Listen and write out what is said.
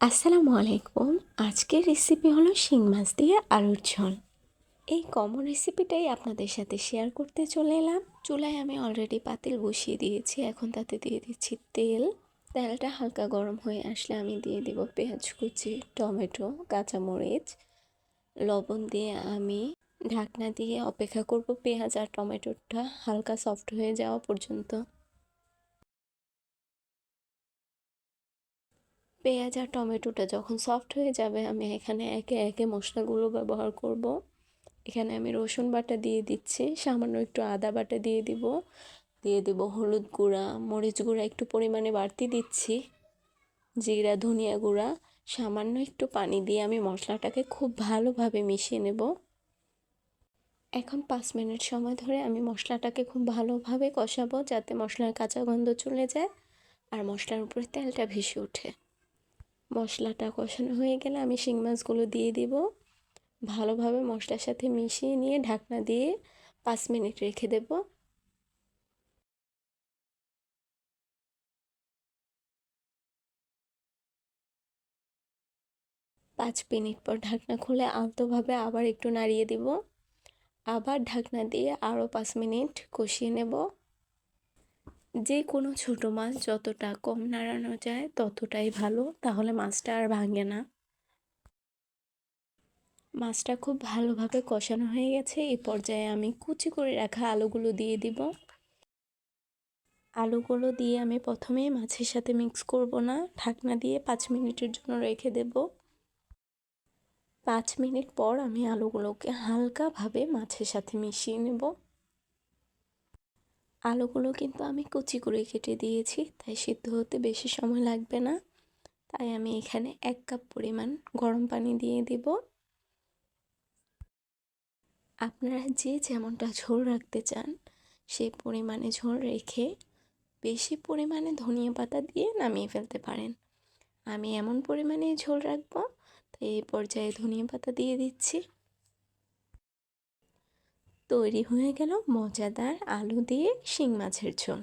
আসসালামু আলাইকুম। আজকের রেসিপি হলো শিং মাছ দিয়ে আলুর ঝোল। এই কমন রেসিপিটাই আপনাদের সাথে শেয়ার করতে চলে এলাম। চুলায় আমি অলরেডি পাতিল বসিয়ে দিয়েছি। এখন তাতে দিয়ে দিচ্ছি তেল। তেলটা হালকা গরম হয়ে আসলে আমি দিয়ে দিব পেঁয়াজ কুচি, টমেটো, কাঁচামরিচ। লবণ দিয়ে আমি ঢাকনা দিয়ে অপেক্ষা করব পেঁয়াজ আর টমেটোটা হালকা সফট হয়ে যাওয়া পর্যন্ত। পেঁয়াজ আর টমেটোটা যখন সফট হয়ে যাবে, আমি এখানে একে একে মশলাগুলো ব্যবহার করব। এখানে আমি রসুন বাটা দিয়ে দিচ্ছি, সামান্য একটু আদা বাটা দিয়ে দিব। দিয়ে দেব হলুদ গুঁড়া, মরিচ গুঁড়া একটু পরিমাণে বাড়তি দিচ্ছি, জিরা, ধনিয়া গুঁড়া, সামান্য একটু পানি দিয়ে আমি মশলাটাকে খুব ভালোভাবে মিশিয়ে নেব। এখন পাঁচ মিনিট সময় ধরে আমি মশলাটাকে খুব ভালোভাবে কষাবো যাতে মশলার কাঁচা গন্ধ চলে যায় আর মশলার উপরে তেলটা ভেসে ওঠে। মশলাটা কষানো হয়ে গেলে আমি শিং মাছগুলো দিয়ে দিব। ভালোভাবে মশলার সাথে মিশিয়ে নিয়ে ঢাকনা দিয়ে পাঁচ মিনিট রেখে দেব। পাঁচ মিনিট পর ঢাকনা খুলে আলতোভাবে আবার একটু নাড়িয়ে দিব। আবার ঢাকনা দিয়ে আরও পাঁচ মিনিট কষিয়ে নেব। যে কোনো ছোটো মাছ যতটা কম নাড়ানো যায় ততটাই ভালো, তাহলে মাছটা আর ভাঙে না। মাছটা খুব ভালোভাবে কষানো হয়ে গেছে এই পর্যায়ে আমি কুচি করে রাখা আলুগুলো দিয়ে দিব। আলুগুলো দিয়ে আমি প্রথমে মাছের সাথে মিক্স করব না, ঢাকনা দিয়ে পাঁচ মিনিটের জন্য রেখে দেব। পাঁচ মিনিট পর আমি আলুগুলোকে হালকাভাবে মাছের সাথে মিশিয়ে নেব। আলুগুলো কিন্তু আমি কুচি করে কেটে দিয়েছি, তাই সিদ্ধ হতে বেশি সময় লাগবে না। তাই আমি এখানে এক কাপ পরিমাণ গরম পানি দিয়ে দেব। আপনারা যে যেমনটা ঝোল রাখতে চান, সে পরিমাণে ঝোল রেখে বেশি পরিমাণে ধনিয়া পাতা দিয়ে নামিয়ে ফেলতে পারেন। আমি এমন পরিমাণে ঝোল রাখব, তাই এই পর্যায়ে ধনিয়া পাতা দিয়ে দিচ্ছি। তৈরি হয়ে গেল মজাদার আলু দিয়ে শিং মাছের ঝোল।